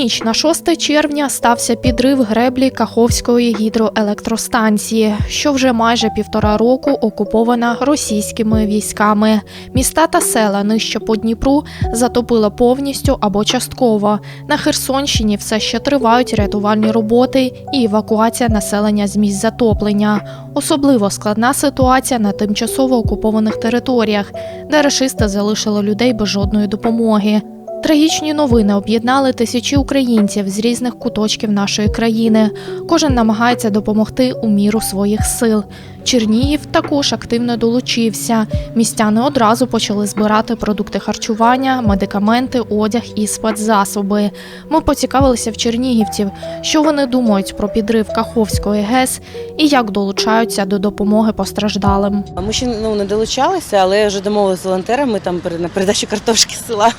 ніч на 6 червня стався підрив греблі Каховської гідроелектростанції, що вже майже півтора року окупована російськими військами. Міста та села нижче по Дніпру затопило повністю або частково. На Херсонщині все ще тривають рятувальні роботи і евакуація населення з місць затоплення. Особливо складна ситуація на тимчасово окупованих територіях, де рашисти залишили людей без жодної допомоги. Трагічні новини об'єднали тисячі українців з різних куточків нашої країни. Кожен намагається допомогти у міру своїх сил. Чернігів також активно долучився. Містяни одразу почали збирати продукти харчування, медикаменти, одяг і спецзасоби. Ми поцікавилися в чернігівців, що вони думають про підрив Каховської ГЕС і як долучаються до допомоги постраждалим. Ми ще ну, не долучалися, але вже домовилися з волонтерами там перед- на передачу картошки села.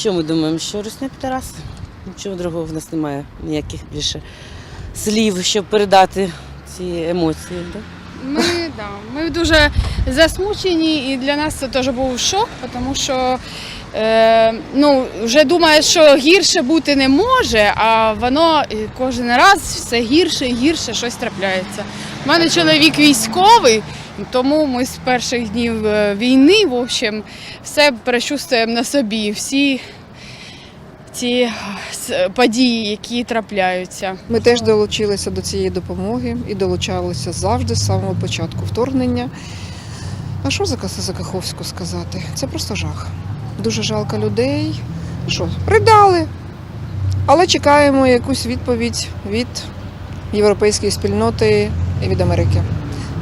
Що ми думаємо? Що Русня Підарас? Нічого другого в нас немає ніяких більше слів, щоб передати ці емоції. Да? Ми, да, ми дуже засмучені, і для нас це теж був шок, тому що е, ну, вже думаєш, що гірше бути не може, а воно е, кожен раз все гірше і гірше щось трапляється. У мене чоловік військовий, тому ми з перших днів е, війни, в общем, все перечувствуємо на собі, всі ці е, події, які трапляються. Ми теж долучилися до цієї допомоги і долучалися завжди з самого початку вторгнення. А що за Каховську сказати? Це просто жах. Дуже жалко людей. Що, придали. Але чекаємо якусь відповідь від європейської спільноти і від Америки,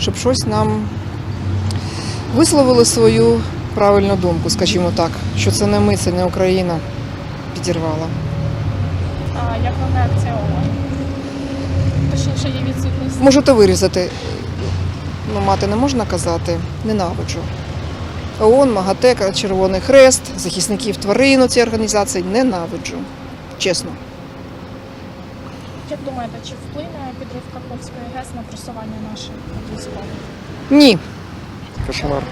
щоб щось нам висловили свою правильну думку, скажімо так, що це не ми, це не Україна підірвала. А яка реакція ООН? Точніше, є відсутність. Можете вирізати. Ну, мати не можна казати, ненавиджу. ООН, МАГАТЕ, Червоний Хрест, захисників тварин цієї організації ненавиджу. Чесно. Як думаєте, чи вплине підрив Каховської ГЕС на просування наших військових? Ні. Кошмар.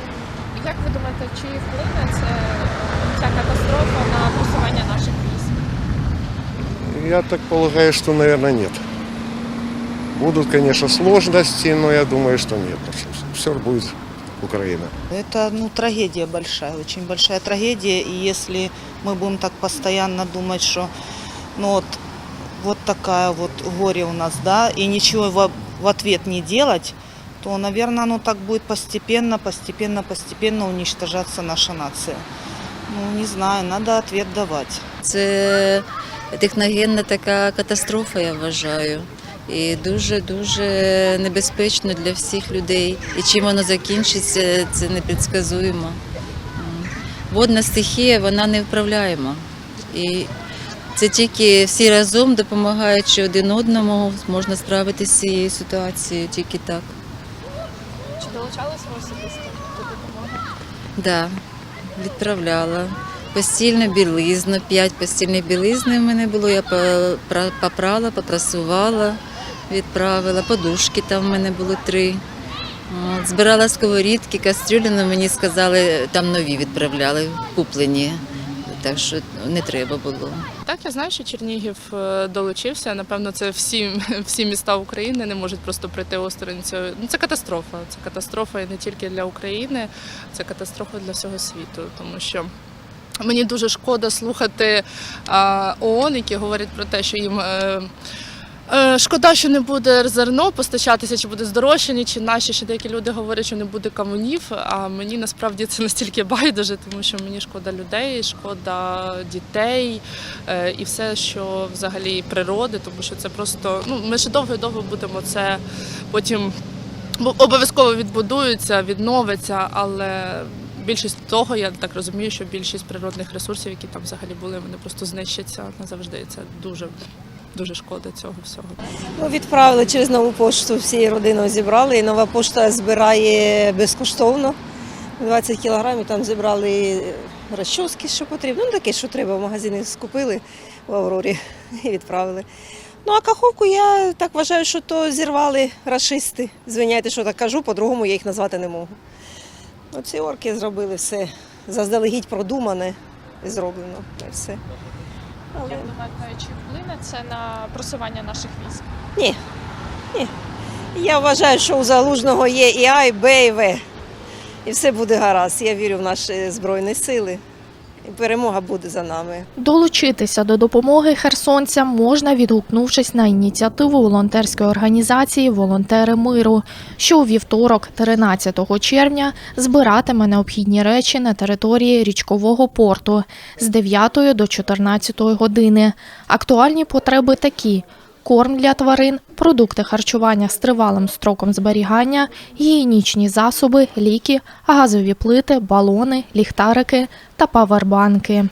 Як ви думаєте, чи вплине це ця катастрофа на просування наших військ? Я так полагаю, что, наверное, нет. Будут, конечно, сложности, но я думаю, что нет. Все будет Украина. Это ну, трагедия большая, очень большая трагедия. И если мы будем так постоянно думать, что ну, вот, вот такая вот горе у нас, да, и ничего в, в ответ не делать, то, наверное, оно так будет постепенно, постепенно, постепенно уничтожаться наша нация. Ну, не знаю, надо ответ давать. Це техногенна така катастрофа, я вважаю. І дуже-дуже небезпечно для всіх людей. І чим воно закінчиться, це непредсказуємо. Водна стихія, вона невправляема. І це тільки всі разом допомагаючи один одному, можна справитися з цією ситуацією, тільки так. Чи долучалися ви особисто до допомоги? Да, відправляла. Постільну білизну, п'ять постільних білизни в мене було. Я попра- попрала, попрасувала, відправила. Подушки там в мене було три. Збирала сковорідки, кастрюлі, але мені сказали, там нові відправляли, куплені. Так що не треба було. Так, я знаю, що Чернігів е, долучився. Напевно, це всі, всі міста України не можуть просто прийти осторонь цього. Ну, це катастрофа. Це катастрофа і не тільки для України, це катастрофа для всього світу. Тому що мені дуже шкода слухати ООН, які говорять про те, що їм. Е, Шкода, що не буде зерно постачатися, чи буде здорожчання, чи наші ще деякі люди говорять, що не буде камунів. А мені насправді це настільки байдуже, тому що мені шкода людей, шкода дітей е, і все, що взагалі природи, тому що це просто ну ми ще довго і довго будемо це потім обов'язково відбудуються, відновиться, але. Більшість того, я так розумію, що більшість природних ресурсів, які там взагалі були, вони просто знищаться назавжди. Це дуже дуже шкода цього всього. Ну, відправили через нову пошту, всією родиною зібрали. І нова пошта збирає безкоштовно. 20 кілограмів там зібрали розчоски, що потрібно. Ну, таке, що треба, в магазині скупили в Аврорі і відправили. Ну, а каховку я так вважаю, що то зірвали рашисти. Звиняйте, що так кажу, по-другому я їх назвати не можу. Оці орки зробили все заздалегідь продумане і зроблено. І все. Як думаєте, чи вплине це на просування наших військ? Ні. Я вважаю, що у залужного є і А, і Б, і В. І все буде гаразд. Я вірю в наші Збройні сили. І перемога буде за нами. Долучитися до допомоги херсонцям можна, відгукнувшись на ініціативу волонтерської організації Волонтери миру, що у вівторок, 13 червня, збиратиме необхідні речі на території річкового порту з 9 до 14 години. Актуальні потреби такі. Корм для тварин, продукти харчування з тривалим строком зберігання, гігієнічні засоби, ліки, газові плити, балони, ліхтарики та павербанки.